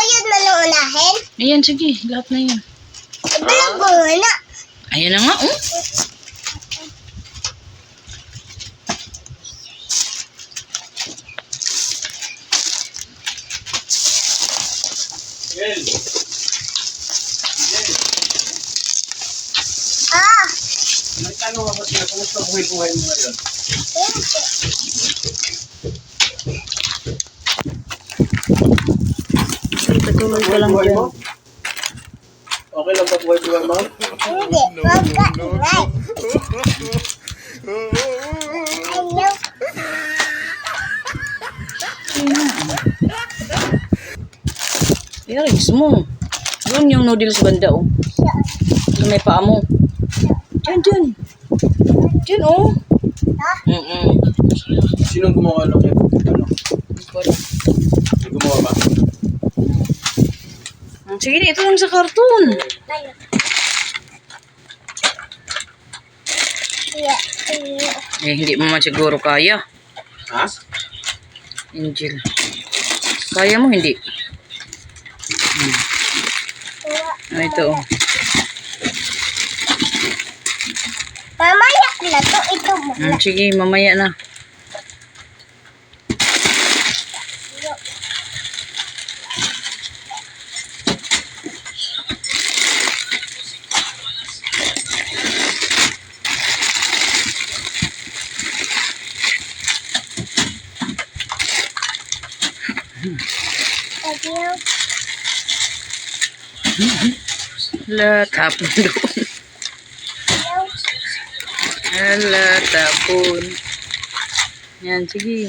Na lang unahin. Ayan, sige. Lahat na yan. Ibalag mo muna. Ayan na nga, oh. Ah! Nagtanong ako siya, kumusta buhay-buhay mo ngayon? Patuloy ka lang Buhay dyan. mo? Okay lang ba buhay-buhay mo? Hindi. Wag ka ingay. Ayaw. Yarings mo. Doon yung noodles banda, oh. Sa may paa mo. Diyan, diyan. Diyan, oh. Ha? Mm-mm. Sinong gumawa ng ano? May gumawa ba? Sige na, ito lang sa karton. Eh, hindi mo man siguro kaya. Ha? Angel. Kaya mo, hindi. Iya. Ah, ito, oh. Mamaya na to. Ito mo. Sige, mamaya na. Ayaw. Hala, tapon doon. Ayaw. Hala, tapon. Yan, sige.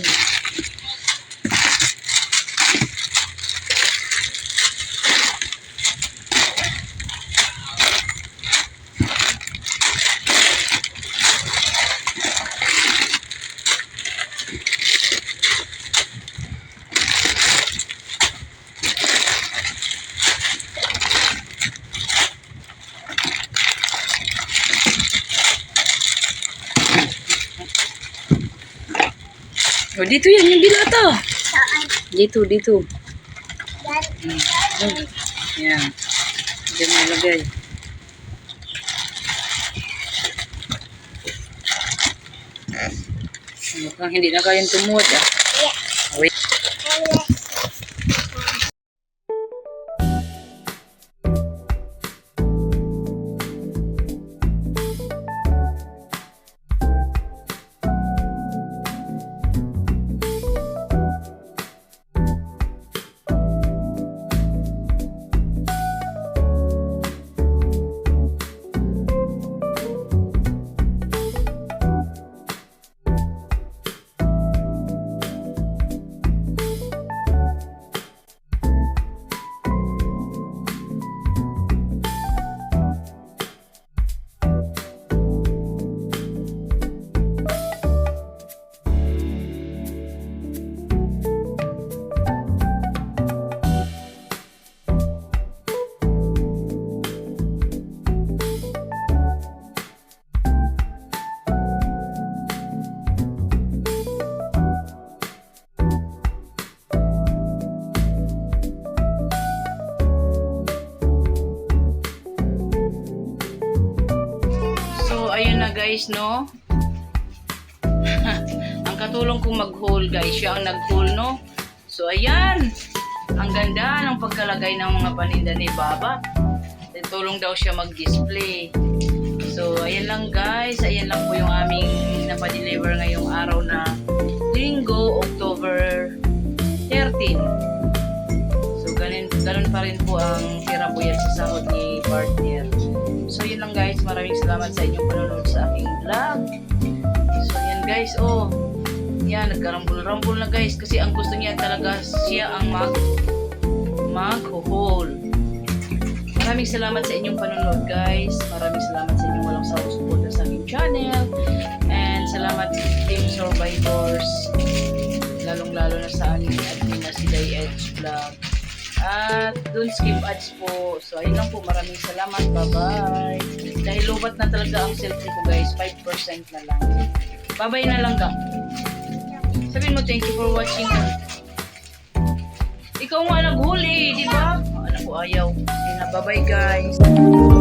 O, dito yan, yung dilata. Saan? Dito, dito. Yan. Yan. Diyan mo. Mukhang hindi na tumuot ah. Guys, no? ang katulong kong mag-haul guys, siya ang nag-haul, no? So, ayan. Ang ganda ng pagkalagay ng mga paninda ni Baba. Tulong daw siya mag-display. So, ayan lang guys. Ayan lang po yung aming napadeliver ngayong araw na linggo, October 13. So, ganun, ganun pa rin po ang tira po yan sa sahod ni partner. So, yun lang guys. Maraming salamat sa inyong panonood sa aking vlog. So, yan guys. Oh, yan. Nagkarambul-rambul na guys. Kasi ang gusto niya talaga siya ang mag mag-haul. Maraming salamat sa inyong panonood guys. Maraming salamat sa inyong walang sawang suporta sa aking channel. And salamat Team Survivors. Lalong-lalo na sa aming admin na si Day Edge Vlog. At dun skip ads po. So ayun lang po. Maraming salamat. Bye-bye. Dahil lubat na talaga ang cellphone ko guys. 5% na lang. Bye-bye na lang ka. Sabihin mo thank you for watching. Ikaw nga naghuli, di ba? Bye-bye guys.